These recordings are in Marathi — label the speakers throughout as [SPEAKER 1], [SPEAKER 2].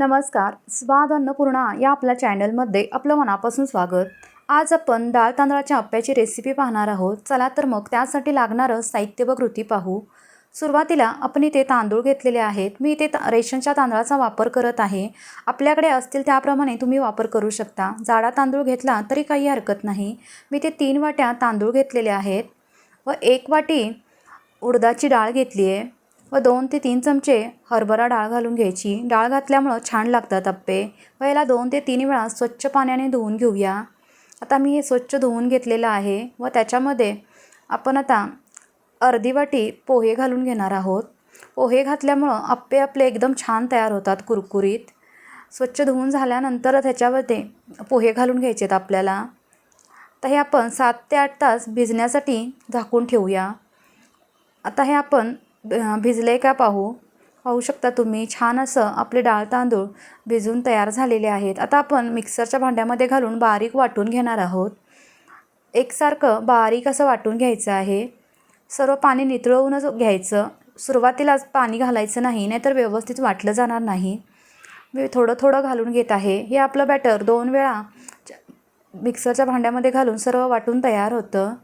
[SPEAKER 1] नमस्कार स्वाद अन्नपूर्णा या आपल्या चॅनलमध्ये आपलं मनापासून स्वागत. आज आपण डाळ तांदळाच्या अप्प्याची रेसिपी पाहणार आहोत. चला तर मग त्यासाठी लागणारं साहित्य व कृती पाहू. सुरुवातीला आपण इथे तांदूळ घेतलेले आहेत. मी इथे ता- रेशनच्या तांदळाचा वापर करत आहे. आपल्याकडे असतील त्याप्रमाणे तुम्ही वापर करू शकता. जाडा तांदूळ घेतला तरी काही हरकत नाही. मी ते तीन वाट्या तांदूळ घेतलेले आहेत व एक वाटी उडदाची डाळ घेतली आहे. व दोन ते तीन चमचे हरभरा डाळ घालून घ्यायची. डाळ घातल्यामुळं छान लागतात अप्पे. व याला दोन ते तीन वेळा स्वच्छ पाण्याने धुवून घेऊया. आता मी हे स्वच्छ धुवून घेतलेलं आहे व त्याच्यामध्ये आपण आता अर्धी वाटी पोहे घालून घेणार आहोत. पोहे घातल्यामुळं आप्पे आपले एकदम छान तयार होतात कुरकुरीत. स्वच्छ धुवून झाल्यानंतर त्याच्यामध्ये पोहे घालून घ्यायचे आहेत आपल्याला. तर हे आपण सात ते आठ तास भिजण्यासाठी झाकून ठेवूया. आता हे आपण भिजले का पाहू? पाहू शकता तुम्ही छान असं आपले डाळ तांदूळ भिजून तयार झालेले आहेत. आता आपण मिक्सरच्या भांड्यामध्ये घालून बारीक वाटून घेणार आहोत. एकसारखं बारीक असं वाटून घ्यायचं आहे. सर्व पाणी नितळवूनच घ्यायचं. सुरुवातीलाच पाणी घालायचं नाही नाहीतर व्यवस्थित वाटलं जाणार नाही. मी थोडं थोडं घालून घेत आहे. हे आपलं बॅटर दोन वेळा मिक्सरच्या भांड्यामध्ये घालून सर्व वाटून तयार होतं.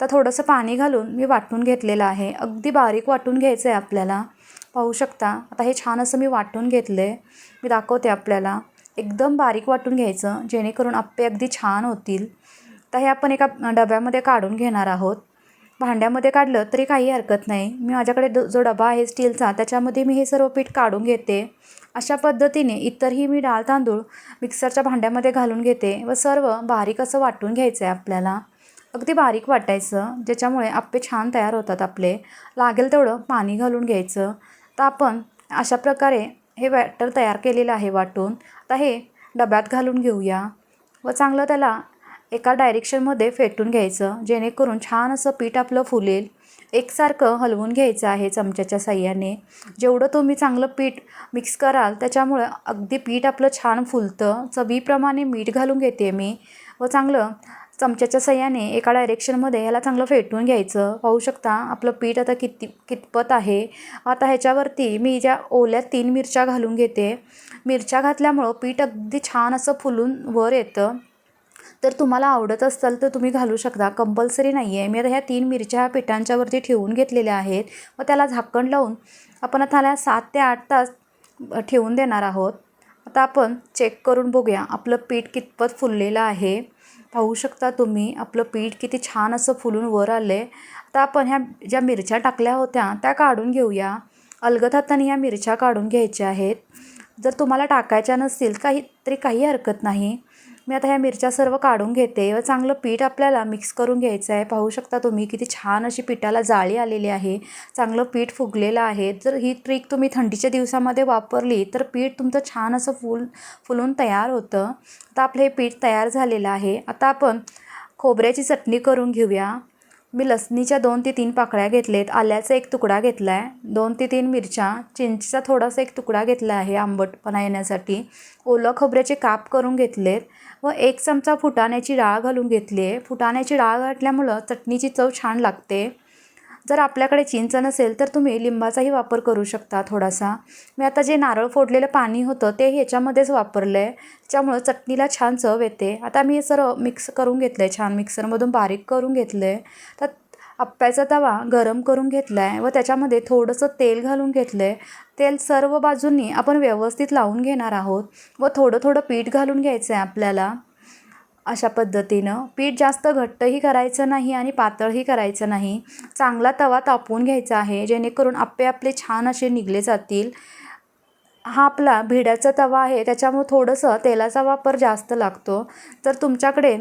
[SPEAKER 1] तर थोडंसं पाणी घालून मी वाटून घेतलेलं आहे. अगदी बारीक वाटून घ्यायचं आहे आपल्याला. पाहू शकता आता हे छान असं मी वाटून घेतलं आहे मी दाखवते आपल्याला. एकदम बारीक वाटून घ्यायचं जेणेकरून आप्पे अगदी छान होतील. तर हे आपण एका डब्यामध्ये काढून घेणार आहोत. भांड्यामध्ये काढलं तरी काही हरकत नाही. मी माझ्याकडे जो डबा आहे स्टीलचा त्याच्यामध्ये मी हे सर्व पीठ काढून घेते. अशा पद्धतीने इतरही मी डाळ तांदूळ मिक्सरच्या भांड्यामध्ये घालून घेते व सर्व बारीक असं वाटून घ्यायचं आहे आपल्याला. अगदी बारीक वाटायचं ज्याच्यामुळे आप्पे छान तयार होतात आपले. लागेल तेवढं पाणी घालून घ्यायचं. तर आपण अशा प्रकारे हे बॅटर तयार केलेलं आहे वाटून. आता हे डब्यात घालून घेऊया. व चांगलं त्याला एका डायरेक्शनमध्ये फेटून घ्यायचं. जेणेकरून छान असं पीठ आपलं फुलेल. एकसारखं हलवून घ्यायचं आहे चमच्याच्या साह्याने. जेवढं तुम्ही चांगलं पीठ मिक्स कराल त्याच्यामुळं अगदी पीठ आपलं छान फुलतं. चवीप्रमाणे मीठ घालून घेते मी. व चांगलं चमच्याच्या सह्याने एका डायरेक्शनमध्ये ह्याला चांगलं फेटून घ्यायचं. पाहू शकता आपलं पीठ आता किती कितपत आहे. आता ह्याच्यावरती मी ज्या ओल्या तीन मिरच्या घालून घेते. मिरच्या घातल्यामुळं पीठ अगदी छान असं फुलून वर येतं. तर तुम्हाला आवडत असाल तर तुम्ही घालू शकता. कंपल्सरी नाही आहे मी आता ह्या तीन मिरच्या ह्या पिठांच्यावरती ठेवून घेतलेल्या आहेत. व त्याला झाकण लावून आपण आता ह्याला सात ते आठ तास ठेवून देणार आहोत. आता आपण चेक करून बघूया आपलं पीठ कितपत फुललेलं आहे. पाहू शकता तुम्ही आपलं पीठ किती छान असं फुलून वर आलं आहे आता आपण ह्या ज्या मिरच्या टाकल्या होत्या त्या काढून घेऊया. अलगद हाताने ह्या मिरच्या काढून घ्यायच्या आहेत. जर तुम्हाला टाकायच्या नसतील काही तरी काही हरकत नाही. मी आता ह्या मिरच्या सर्व काढून घेते. व चांगलं पीठ आपल्याला मिक्स करून घ्यायचं आहे. पाहू शकता तुम्ही किती छान अशी पिठाला जाळी आलेली आहे. चांगलं पीठ फुगलेलं आहे. जर ही ट्रिक तुम्ही थंडीच्या दिवसामध्ये वापरली तर पीठ तुमचं छान असं फुल फुलून तयार होतं. आता आपलं हे पीठ तयार झालेलं आहे. आता आपण खोबऱ्याची चटणी करून घेऊया. मी लसणीच्या दोन ते तीन पाकळ्या घेतलेत. आल्याचा एक तुकडा घेतला आहे दोन ते तीन मिरच्या. चिंचचा थोडासा एक तुकडा घेतला आहे आंबटपणा येण्यासाठी. ओलं खोबऱ्याचे काप करून घेतलेत. व एक चमचा फुटाण्याची डाळ घालून घेतली आहे. फुटाण्याची डाळ घातल्यामुळं चटणीची चव छान लागते. जर आपल्याकडे चिंच नसेल तर तुम्ही लिंबाचाही वापर करू शकता थोडासा. मी आता जे नारळ फोडलेलं पाणी होतं ते ह्याच्यामध्येच वापरलं आहे त्यामुळं चटणीला छान चव येते. आता मी हे सर्व मिक्स करून घेतलं आहे छान मिक्सरमधून बारीक करून घेतलं आहे तर आप्प्याचा तवा गरम करून घेतला आहे व त्याच्यामध्ये थोडंसं तेल घालून घेतलं आहे तेल सर्व बाजूंनी आपण व्यवस्थित लावून घेणार आहोत व थोडं थोडं पीठ घालून घ्यायचं आहे आपल्याला. अशा पद्धतीनं पीठ जास्त घट्टही करायचं नाही आणि पातळही करायचं नाही. चांगला तवा तापवून घ्यायचा आहे जेणेकरून आप्पे आपले छान असे निघले जातील. हा आपला भिड्याचा तवा आहे त्याच्यामुळे थोडंसं तेलाचा वापर जास्त लागतो. तर तुमच्याकडे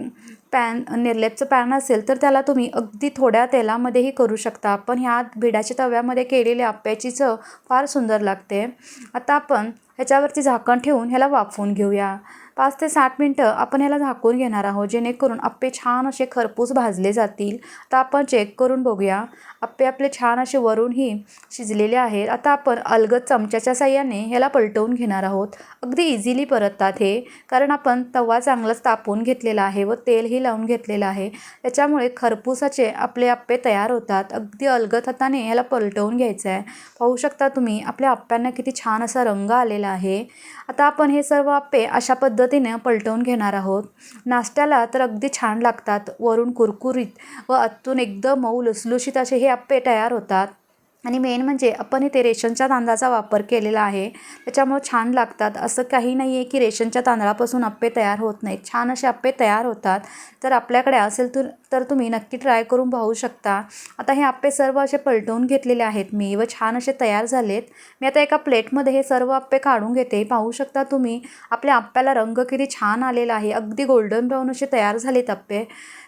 [SPEAKER 1] पॅन निर्लेपचं पॅन असेल तर त्याला तुम्ही अगदी थोड्या तेलामध्येही करू शकता. पण ह्या भिड्याच्या तव्यामध्ये केलेली आप्याची चव फार सुंदर लागते. आता आपण ह्याच्यावरती झाकण ठेवून ह्याला वाफवून घेऊया. पाच ते सात मिनटं आपण ह्याला झाकून घेणार आहोत जेणेकरून आप्पे छान असे खरपूस भाजले जातील. तर आपण चेक करून बघूया. आप्पे आपले छान असे वरूनही शिजलेले आहेत. आता आपण अलगद चमच्याच्या साह्याने ह्याला पलटवून घेणार आहोत. अगदी इझिली परततात हे कारण आपण तवा चांगलाच तापवून घेतलेला आहे व तेल हे तेलही लावून घेतलेलं आहे. त्याच्यामुळे खरपूसाचे आपले आप्पे तयार होतात. अगदी अलगद हाताने ह्याला पलटवून घ्यायचं आहे पाहू शकता तुम्ही आपल्या आप्प्यांना किती छान असा रंग आलेला आहे. आता आपण हे सर्व आप्पे अशा पद्धतीने पलटवून घेणार आहोत. नाश्त्याला तर अगदी छान लागतात. वरून कुरकुरीत व आतून एकदम मऊ लुसलुशीत असे हे आप्पे तयार होतात. आणि मेन म्हणजे आपण इथे रेशनच्या तांदळाचा वापर केलेला आहे. त्याच्यामुळे छान लागतात. असं काही नाही आहे की रेशनच्या तांदळापासून आप्पे तयार होत नाहीत. छान असे अप्पे तयार होतात. तर आपल्याकडे असेल तर तर तुम्ही नक्की ट्राय करून पाहू शकता. आता हे आप्पे सर्व असे पलटवून घेतलेले आहेत मी व छान असे तयार झालेत. मी आता एका प्लेटमध्ये हे सर्व आप्पे काढून घेते. पाहू शकता तुम्ही आपल्या आप्प्याला रंग किती छान आलेला आहे. अगदी गोल्डन ब्राऊन असे तयार झालेत आप्पे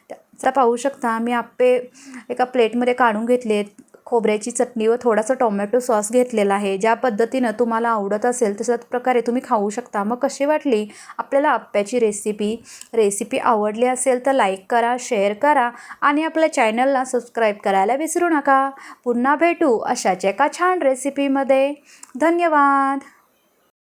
[SPEAKER 1] त्याचा पाहू शकता. मी आप्पे एका प्लेटमध्ये काढून घेतलेत. खोबऱ्याची चटणी व थोडासा टोमॅटो सॉस घेतलेला आहे. ज्या पद्धतीनं तुम्हाला आवडत असेल तशाच प्रकारे तुम्ही खाऊ शकता. मग कशी वाटली? आपल्याला आप्प्याची रेसिपी रेसिपी आवडली असेल तर लाईक करा शेअर करा आणि आपल्या चॅनलला सबस्क्राईब करायला विसरू नका. पुन्हा भेटू अशाच एका छान रेसिपीमध्ये धन्यवाद!